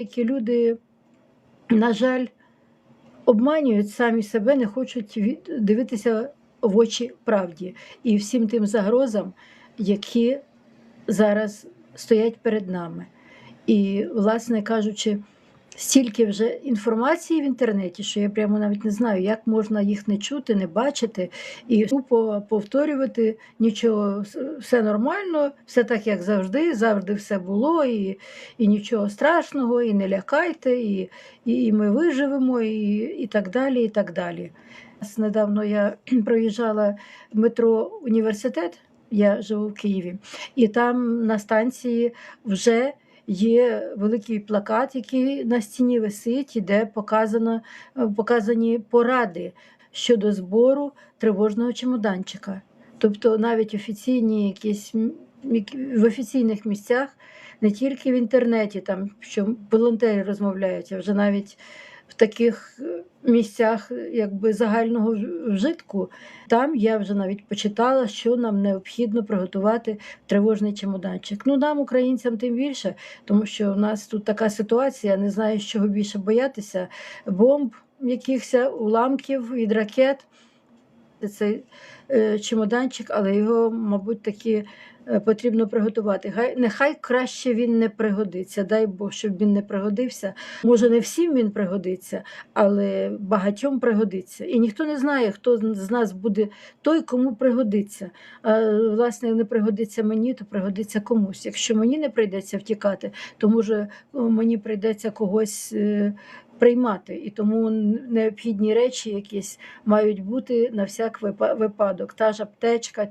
Які люди, на жаль, обманюють самі себе, не хочуть дивитися в очі правді і всім тим загрозам, які зараз стоять перед нами. І, власне кажучи, стільки вже інформації в інтернеті, що я прямо навіть не знаю, як можна їх не чути, не бачити і тупо повторювати нічого, все нормально, все так, як завжди, завжди все було, і, і нічого страшного, і не лякайте, і, і, і ми виживемо, і, і так далі. і так далі. Недавно я проїжджала метро університет, я живу в Києві, і там на станції вже є великий плакат, який на стіні висить, де показано, е, показані поради щодо збору тривожного чемоданчика. Тобто навіть офіційні якісь в офіційних місцях, не тільки в інтернеті, там що волонтери розмовляють, а вже навіть в таких е, місцях якби загального вжитку, там я вже навіть почитала, що нам необхідно приготувати тривожний чемоданчик. Ну нам, українцям, тим більше, тому що у нас тут така ситуація, не знаю, з чого більше боятися: бомб, якихось уламків від ракет. Цей е, чемоданчик, але його, мабуть, таки е, потрібно приготувати. Хай нехай краще він не пригодиться. Дай Бог, щоб він не пригодився. Може, не всім він пригодиться, але багатьом пригодиться. І ніхто не знає, хто з нас буде той, кому пригодиться. А власне, не пригодиться мені, то пригодиться комусь. Якщо мені не прийдеться втікати, то може мені прийдеться когось. Приймати і тому необхідні речі якісь мають бути на всяк випа- випадок. Та ж аптечка,